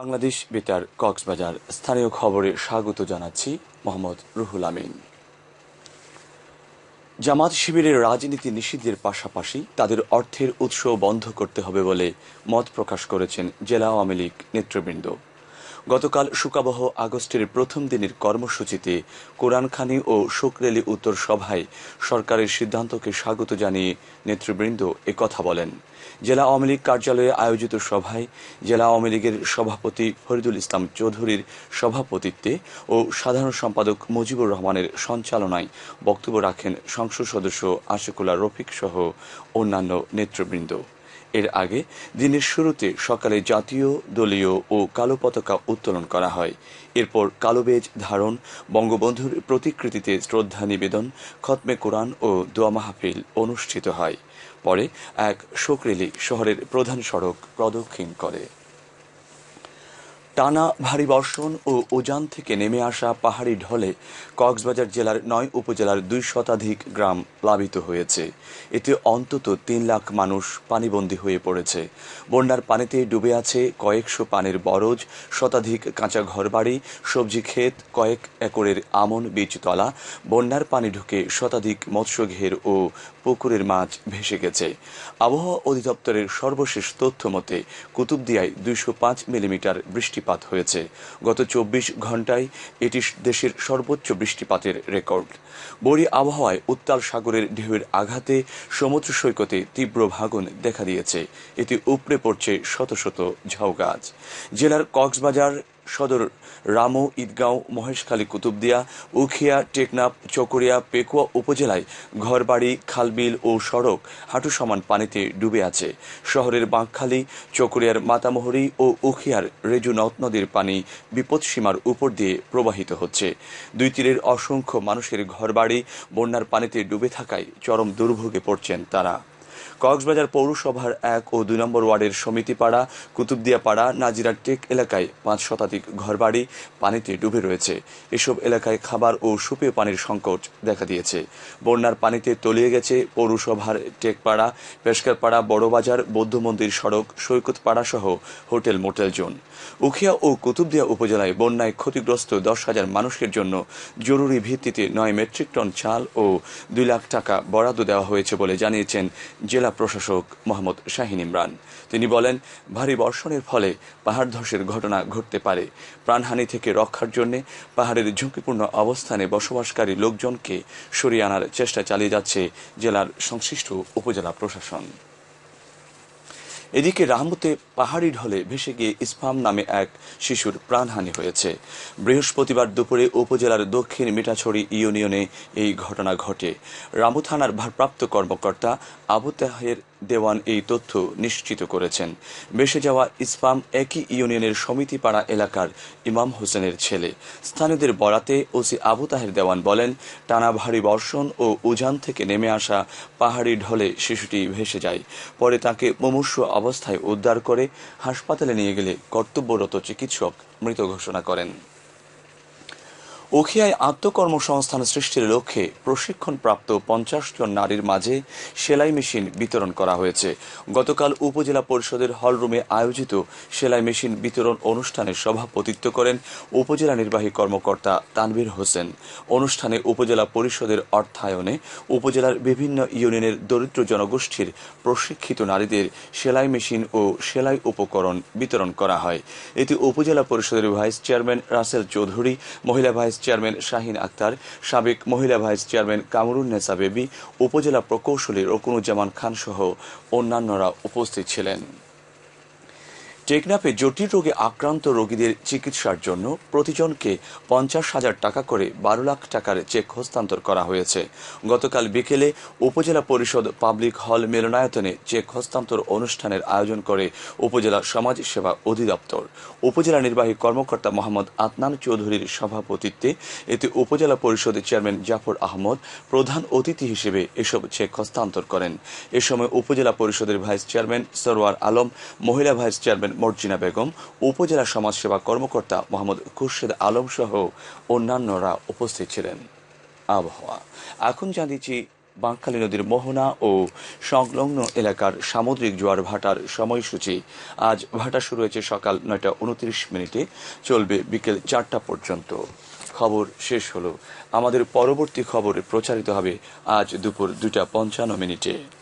বাংলাদেশ বেতার কক্সবাজার স্থানীয় খবরে স্বাগত জানাচ্ছি মোহাম্মদ রুহুল আমিন। জামাত শিবিরের রাজনীতি নিষিদ্ধের পাশাপাশি তাদের অর্থের উৎস বন্ধ করতে হবে বলে মত প্রকাশ করেছেন জেলা আওয়ামী লীগ নেতৃবৃন্দ। গতকাল শুকাবহ আগস্টের প্রথম দিনের কর্মসূচিতে কোরআনখানি ও শুকরেলি উত্তর সভায় সরকারের সিদ্ধান্তকে স্বাগত জানিয়ে নেতৃবৃন্দ কথা বলেন। জেলা আওয়ামী লীগ কার্যালয়ে আয়োজিত সভায় জেলা আওয়ামী লীগের সভাপতি ফরিদুল ইসলাম চৌধুরীর সভাপতিত্বে ও সাধারণ সম্পাদক মুজিবুর রহমানের সঞ্চালনায় বক্তব্য রাখেন সংসদ সদস্য আশিকুল্লাহ রফিক সহ অন্যান্য নেতৃবৃন্দ। এর আগে দিনের শুরুতে সকালে জাতীয়, দলীয় ও কালো পতাকা উত্তোলন করা হয়। এরপর কালো বেজ ধারণ, বঙ্গবন্ধুর প্রতিকৃতিতে শ্রদ্ধা নিবেদন, খতমে কোরআন ও দোয়া মাহফিল অনুষ্ঠিত হয়। পরে এক শোকরেলি শহরের প্রধান সড়ক প্রদক্ষিণ করে। টানা ভারী বর্ষণ ও উজান থেকে নেমে আসা পাহাড়ি ঢলে কক্সবাজার জেলার নয় উপজেলার দুই শতাধিক গ্রাম প্লাবিত হয়েছে। এতে অন্তত তিন লাখ মানুষ পানিবন্দী হয়ে পড়েছে। বন্যার পানিতে ডুবে আছে কয়েকশো পানের বরজ, শতাধিক কাঁচা ঘরবাড়ি, সবজি ক্ষেত, কয়েক একরের আমন বীজতলা। বন্যার পানি ঢুকে শতাধিক মৎস্য ঘের ও পুকুরের মাছ ভেসে গেছে। আবহাওয়া অধিদপ্তরের সর্বশেষ তথ্য মতে, কুতুবদিয়ায় দুইশো পাঁচ মিলিমিটার বৃষ্টিপাত হয়েছে। গত চব্বিশ ঘন্টায় এটি দেশের সর্বোচ্চ বৃষ্টিপাতের রেকর্ড। বড়ি আবহাওয়ায় উত্তাল সাগরের ঢেউয়ের আঘাতে সমুদ্র সৈকতে তীব্র ভাগন দেখা দিয়েছে। এতে উপড়ে পড়ছে শত শত ঝাউ গাছ জেলার কক্সবাজার সদর রামু, ঈদগাঁও, মহেশখালী, কুতুবদিয়া, উখিয়া, টেকনাফ, চকরিয়া, পেকুয়া উপজেলায় ঘরবাড়ি, খালবিল ও সড়ক হাঁটু সমান পানিতে ডুবে আছে। শহরের বাঁকখালী, চকরিয়ার মাতামহরি ও উখিয়ার রেজু নদ নদীর পানি বিপদসীমার উপর দিয়ে প্রবাহিত হচ্ছে। দুই তীরের অসংখ্য মানুষের ঘরবাড়ি, বন্যার পানিতে ডুবে থাকায় চরম দুর্ভোগে পড়ছেন তারা। কক্সবাজার পৌরসভার এক ও দুই নম্বর ওয়ার্ডের সমিতিপাড়া, কুতুবদিয়াপাড়া নাজিরা টেক এলাকায় পাঁচ শতাধিক ঘরবাড়ি পানিতে ডুবে রয়েছে। এসব এলাকায় খাবার ও সুপেয় পানির সংকট দেখা দিয়েছে। বন্যার পানিতে তলিয়ে গেছে পৌরসভার টেকপাড়া, পেশকারপাড়া, বড়বাজার বৌদ্ধ মন্দির সড়ক, সৈকতপাড়া সহ হোটেল মোটেল জোন। উখিয়া ও কুতুবদিয়া উপজেলায় বন্যায় ক্ষতিগ্রস্ত দশ হাজার মানুষের জন্য জরুরি ভিত্তিতে নয় মেট্রিক টন চাল ও দুই লাখ টাকা বরাদ্দ দেওয়া হয়েছে বলে জানিয়েছেন জেলা প্রশাসক মোহাম্মদ শাহিন ইমরান। তিনি বলেন, ভারী বর্ষণের ফলে পাহাড় ধসের ঘটনা ঘটতে পারে। প্রাণহানি থেকে রক্ষার জন্য পাহাড়ের ঝুঁকিপূর্ণ অবস্থানে বসবাসকারী লোকজনকে সরিয়ে আনার চেষ্টা চালিয়ে যাচ্ছে জেলার সংশ্লিষ্ট উপজেলা প্রশাসন। এদিকে রাহমতে পাহাড়ি ঢলে ভেসে গিয়ে ইসফাম নামে এক শিশুর প্রাণহানি হয়েছে। বৃহস্পতিবার দুপুরে উপজেলার দক্ষিণ মিঠাছড়ি ইউনিয়নে এই ঘটনা ঘটে। রামু থানার ভারপ্রাপ্ত কর্মকর্তা আবু তাহের দেওয়ান এই তথ্য নিশ্চিত করেছেন। বেসে যাওয়া ইসফাম একই ইউনিয়নের সমিতিপাড়া এলাকার ইমাম হোসেনের ছেলে। স্থানীয়দের বরাতে ওসি আবু তাহের দেওয়ান বলেন, টানা ভারী বর্ষণ ও উজান থেকে নেমে আসা পাহাড়ি ঢলে শিশুটি ভেসে যায়। পরে তাকে মুমূর্ষু অবস্থায় উদ্ধার করে হাসপাতালে নিয়ে গেলে কর্তব্যরত চিকিৎসক মৃত ঘোষণা করেন। উখিয়ায় আত্মকর্মসংস্থান সৃষ্টির লক্ষ্যে প্রশিক্ষণপ্রাপ্ত পঞ্চাশ জন নারীর মাঝে সেলাই মেশিন বিতরণ করা হয়েছে। গতকাল উপজেলা পরিষদের হলরুমে আয়োজিত সেলাই মেশিন বিতরণ অনুষ্ঠানে সভাপতিত্ব করেন উপজেলা নির্বাহী কর্মকর্তা তানভীর হোসেন। অনুষ্ঠানে উপজেলা পরিষদের অর্থায়নে উপজেলার বিভিন্ন ইউনিয়নের দরিদ্র জনগোষ্ঠীর প্রশিক্ষিত নারীদের সেলাই মেশিন ও সেলাই উপকরণ বিতরণ করা হয়। এতে উপজেলা পরিষদের ভাইস চেয়ারম্যান রাসেল চৌধুরী, মহিলা ভাইস চেয়ারম্যান শাহিন আক্তার, সাবেক মহিলা vice chairman Kamrun Nesa Baby, উপজেলা প্রকৌশলী রকুনুজ্জামান খান সহ অন্যান্যরা উপস্থিত ছিলেন। টেকনাফে জটিল রোগে আক্রান্ত রোগীদের চিকিৎসার জন্য প্রতিজনকে পঞ্চাশ হাজার টাকা করে বারো লাখ টাকার চেক হস্তান্তর করা হয়েছে। গতকাল বিকেলে উপজেলা পরিষদ পাবলিক হল মিলনায়তনে চেক হস্তান্তর অনুষ্ঠানের আয়োজন করে উপজেলা সমাজ সেবা অধিদপ্তর। উপজেলা নির্বাহী কর্মকর্তা মোহাম্মদ আতনান চৌধুরীর সভাপতিত্বে এতে উপজেলা পরিষদের চেয়ারম্যান জাফর আহমদ প্রধান অতিথি হিসেবে এসব চেক হস্তান্তর করেন। এ সময় উপজেলা পরিষদের ভাইস চেয়ারম্যান সরোয়ার আলম, মহিলা ভাইস চেয়ারম্যান মর্জিনা বেগম, উপজেলা সমাজসেবা কর্মকর্তা মোহাম্মদ খুরশেদ আলম সহ অন্যান্যরা উপস্থিত ছিলেন। আবহাওয়া। এখন জানিয়েছি, বাঁকখালী নদীর মোহনা ও সংলগ্ন এলাকার সামুদ্রিক জোয়ার ভাটার সময়সূচি। আজ ভাটা শুরু হয়েছে সকাল নয়টা উনত্রিশ মিনিটে, চলবে বিকেল চারটা পর্যন্ত। খবর শেষ হলো। আমাদের পরবর্তী খবরে প্রচারিত হবে আজ দুপুর দুটা পঞ্চান্ন মিনিটে।